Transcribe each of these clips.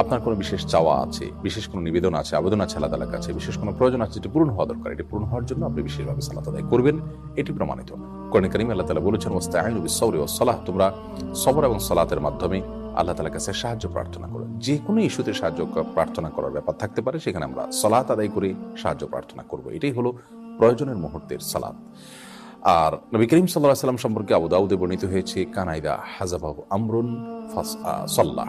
আপনার কোনো বিশেষ চাওয়া আছে, বিশেষ কোনো নিবেদন আছে, আবেদন আছে আল্লাহ তালার কাছে, বিশেষ কোনো প্রয়োজন আছে যেটি পূরণ হওয়া দরকার, এটি পূরণ হওয়ার জন্য আপনি বিশেষভাবে সালাত আদায় করবেন, এটি প্রমাণিত। কোরআন করিম আল্লাহ তালা বলেছেন ওস্তাহিন বিসৌরি ও সালাহ তোমরা সবর এবং সালাতের মাধ্যমে আল্লাহ তালার কাছে সাহায্য প্রার্থনা করো। যে কোনো ইস্যুতে সাহায্য প্রার্থনা করার ব্যাপার থাকতে পারে, সেখানে আমরা সালাত আদায় করে সাহায্য প্রার্থনা করব। এটাই হলো প্রয়োজনের মুহূর্তের সালাত। আর নবী করিম সাল্লাহ সাল্লাম সম্পর্কে আবু দাউদে বর্ণিত হয়েছে, কানাইদা হাজাবাহু আমরুন সাল্লাহ।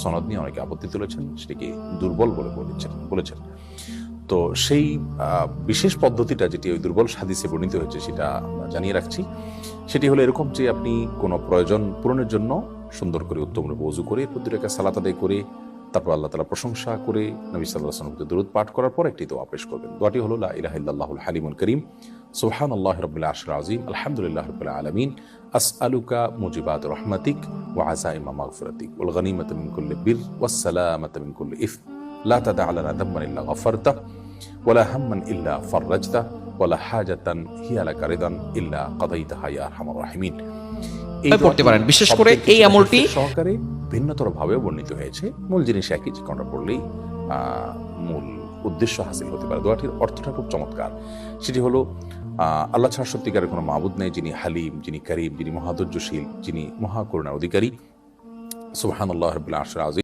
সনদ নিয়ে অনেকে আপত্তি তুলেছেন, সেটিকে দুর্বল বলে বলেছেন বলেছেন। তো সেই বিশেষ পদ্ধতিটা যেটি ওই দুর্বল সাদিসে বর্ণিত হয়েছে, সেটা জানিয়ে রাখছি। সেটি হলো এরকম যে আপনি কোনো প্রয়োজন পূরণের জন্য সুন্দর করে উত্তম রূপে অজু করে এরপর দুটাকে সালাত আদায় করে, তারপর আল্লাহ তালা প্রশংসা করে, নবী সাল্লাহ সাল্লামকে দূরত পাঠ করার পর একটি দোয়া পেশ করবেন। দোয়াটি হলো লা ইলাহা ইল্লাল্লাহুল হালিমুল করিম। সুবহান আল্লাহ রবিল্লা আশর আজিম আলহামদুলিল্লাহ রবিল্লা আলমিন। আস আলুকা মুজিবাত রহমাতিক ওয়া আজাইমা মাগফিরাতিক। ওয়াল গনিমাত মিন কুল্লি বির ওয়াস সালামাত মিন কুল্লি ইফ। লা তাদা লানা দাম্মান ইল্লা গফারতা ওয়ালা হাম্মান ইল্লা ফাররাজতা ওয়ালা হাজাতান হিয়া লাকা রিদান ইল্লা কাদাইতাহা ইয়া আরহামার রাহিমিন। এই পড়তে পারেন। বিশেষ করে এই আমলটি- সহকারে ভিন্নতর ভাবেও বর্ণিত হয়েছে। মূল জিনিস একই যে কোনটা পড়লেই মূল উদ্দেশ্য হাসিল হতে পারে। দোয়াটির অর্থটা খুব চমৎকার। সেটি হলো আল্লাহ ছাড়া সত্যিকারের কোনো মাবুদ নেই, যিনি হালিম, যিনি করিম, যিনি মহাদুর্যশীল যিনি মহাকরুণার অধিকারী। সুবহানাল্লাহ হাবুল্লাহ আরশিল আজিম